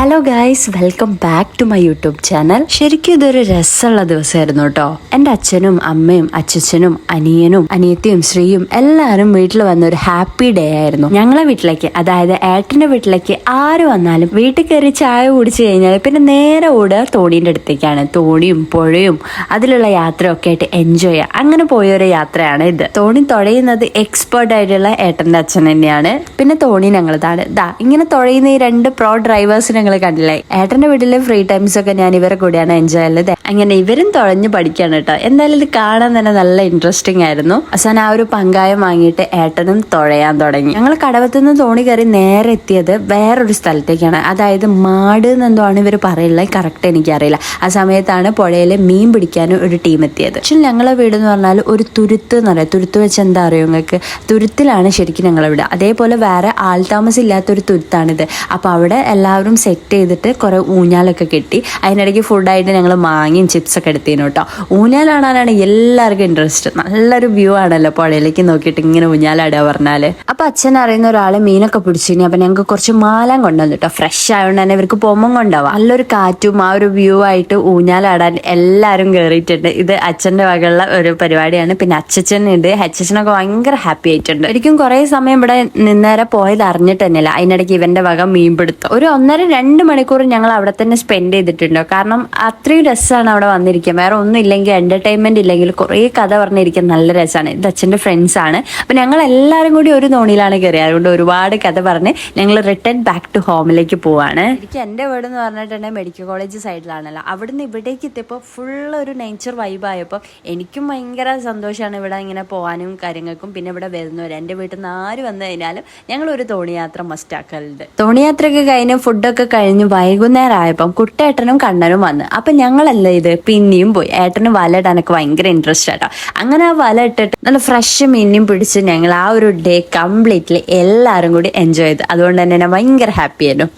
Hello guys welcome back to my YouTube channel ശരിക്കും ഇതൊരു രസമുള്ള ദിവസമായിരുന്നു കേട്ടോ. എന്റെ അച്ഛനും അമ്മയും അച്ഛനും അനിയനും അനിയത്തിയും ശ്രീയും എല്ലാവരും വീട്ടിൽ വന്ന ഒരു ഹാപ്പി ഡേ ആയിരുന്നു. ഞങ്ങളെ വീട്ടിലേക്ക് അതായത് ഏട്ടന്റെ വീട്ടിലേക്ക് ആര് വന്നാലും വീട്ടിൽ കയറി ചായ കുടിച്ചു കഴിഞ്ഞാൽ പിന്നെ നേരെ ഓടുക തോണീന്റെ അടുത്തേക്കാണ്. തോണിയും പുഴയും അതിലുള്ള യാത്രയൊക്കെ ആയിട്ട് എൻജോയ് ചെയ്യുക. അങ്ങനെ പോയ ഒരു യാത്രയാണ് ഇത്. തോണി തുഴയുന്നത് എക്സ്പേർട്ട് ആയിട്ടുള്ള ഏട്ടന്റെ അച്ഛൻ തന്നെയാണ്. പിന്നെ തോണി ഞങ്ങളതാണ്. ദാ ഇങ്ങനെ തുഴയുന്ന ഈ രണ്ട് പ്രോ ഡ്രൈവേഴ്സ് ഞങ്ങൾ കണ്ടില്ലേ? ഏട്ടന്റെ വീട്ടിലെ ഫ്രീ ടൈംസ് ഒക്കെ ഞാൻ ഇവരെ കൂടെയാണ് എൻജോയ് ചെയ്യുന്നത് അങ്ങനെ ഇവരും തുഴഞ്ഞു പഠിക്കാണ് കേട്ടോ. എന്തായാലും ഇത് കാണാൻ തന്നെ നല്ല ഇൻട്രസ്റ്റിംഗ് ആയിരുന്നു. അസാൻ ആ ഒരു പങ്കായം വാങ്ങിയിട്ട് ഏട്ടനും തുഴയാൻ തുടങ്ങി. ഞങ്ങൾ കടവത്തുനിന്ന് തോണി കയറി നേരെ എത്തിയത് വേറൊരു സ്ഥലത്തേക്കാണ്. അതായത് മാട് എന്നെന്തോ ആണ് ഇവർ പറയുള്ളത് കറക്റ്റ് എനിക്കറിയില്ല. ആ സമയത്താണ് പുഴയിൽ മീൻ പിടിക്കാനും ഒരു ടീം എത്തിയത്. പക്ഷെ ഞങ്ങളെ വീട് എന്ന് പറഞ്ഞാൽ ഒരു തുരുത്ത് എന്ന് പറയാം. തുരുത്ത് വെച്ച് എന്താ അറിയോ നിങ്ങൾക്ക്? തുരുത്തിലാണ് ശരിക്കും ഞങ്ങളെ വീട്. അതേപോലെ വേറെ ആൾ ആൾതാമസം ഇല്ലാത്തൊരു തുരുത്താണിത്. അപ്പോൾ അവിടെ എല്ലാവരും സെറ്റ് ചെയ്തിട്ട് കുറേ ഊഞ്ഞാലൊക്കെ കെട്ടി അതിനിടയ്ക്ക് ഫുഡായിട്ട് ഞങ്ങൾ മാങ്ങിയും ചിപ്സൊക്കെ എടുത്തേനു കേട്ടോ. ഊഞ്ഞാലാടാനാണ് എല്ലാവർക്കും ഇൻട്രസ്റ്റ് നല്ലൊരു വ്യൂ ആണല്ലോ പുഴയിലേക്ക് നോക്കിയിട്ട് ഇങ്ങനെ ഊഞ്ഞാലാടുക പറഞ്ഞാൽ അപ്പം അച്ഛൻ അറിയുന്ന ഒരാൾ മീനൊക്കെ പിടിച്ചിനി അപ്പം ഞങ്ങൾക്ക് കുറച്ച് മാലം കൊണ്ടുവന്നു കേട്ടോ. ഫ്രഷ് ആയതുകൊണ്ട് തന്നെ ഇവർക്ക് പൊമ്മം കൊണ്ടാവാം നല്ലൊരു കാറ്റും ആ ഒരു വ്യൂ ആയിട്ട് ഊഞ്ഞാലാടാൻ എല്ലാവരും കയറിയിട്ടുണ്ട് ഇത് അച്ഛന്റെ വകയുള്ള ഒരു പരിപാടിയാണ്. പിന്നെ അച്ഛൻ ഉണ്ട് അച്ഛനൊക്കെ ഭയങ്കര ഹാപ്പി ആയിട്ടുണ്ട്. ഒരിക്കും കുറേ സമയം ഇവിടെ നിന്നേരെ പോയത് അറിഞ്ഞിട്ട് തന്നെയല്ല. അതിനിടയ്ക്ക് ഇവന്റെ വക മീൻപിടുത്തം. ഒരു ഒന്നര രണ്ട് മണിക്കൂർ ഞങ്ങൾ അവിടെ തന്നെ സ്പെൻഡ് ചെയ്തിട്ടുണ്ടോ? കാരണം അത്രയും രസമാണ് അവിടെ വന്നിരിക്കുക വേറെ ഒന്നും ഇല്ലെങ്കിൽ എന്റർടൈൻമെന്റ് ഇല്ലെങ്കിൽ കുറേ കഥ പറഞ്ഞിരിക്കാൻ നല്ല രസമാണ് ഇത് അച്ഛന്റെ ഫ്രണ്ട്സ് ആണ്. അപ്പൊ ഞങ്ങൾ എല്ലാവരും കൂടി ഒരു തോണിയിലാണ് കയറിയത്. അതുകൊണ്ട് ഒരുപാട് കഥ പറഞ്ഞ് ഞങ്ങൾ റിട്ടേൺ ബാക്ക് ടു ഹോമിലേക്ക് പോവാണ്. എനിക്ക് എന്റെ വീട് എന്ന് പറഞ്ഞിട്ടുണ്ടെങ്കിൽ മെഡിക്കൽ കോളേജ് സൈഡിലാണല്ലോ അവിടുന്ന് ഇവിടേക്ക് എത്തിയപ്പോൾ ഫുൾ ഒരു നേച്ചർ വൈബായപ്പോൾ എനിക്കും ഭയങ്കര സന്തോഷമാണ് ഇവിടെ ഇങ്ങനെ പോകാനും കാര്യങ്ങൾക്കും. പിന്നെ ഇവിടെ വരുന്നവർ എന്റെ വീട്ടിൽ നിന്ന് ആര് വന്നു കഴിഞ്ഞാലും ഞങ്ങൾ ഒരു തോണിയാത്ര മസ്റ്റ് ആക്കലുണ്ട്. തോണിയാത്രയൊക്കെ കഴിഞ്ഞ് ഫുഡൊക്കെ കഴിഞ്ഞ് വൈകുന്നേരം ആയപ്പം കുട്ടേട്ടനും കണ്ണനും വന്ന്. അപ്പം ഞങ്ങളല്ല ഇത്? പിന്നെയും പോയി. ഏട്ടന് വല ഇടാനൊക്കെ ഭയങ്കര ഇൻട്രസ്റ്റ് ആട്ടോ. അങ്ങനെ ആ വല ഇട്ടിട്ട് നല്ല ഫ്രഷ് മീനും പിടിച്ച് ഞങ്ങൾ ആ ഒരു ഡേ കംപ്ലീറ്റ്ലി എല്ലാവരും കൂടി എൻജോയ് ചെയ്തു. അതുകൊണ്ട് തന്നെ ഞാൻ ഭയങ്കര ഹാപ്പി ആയിരുന്നു.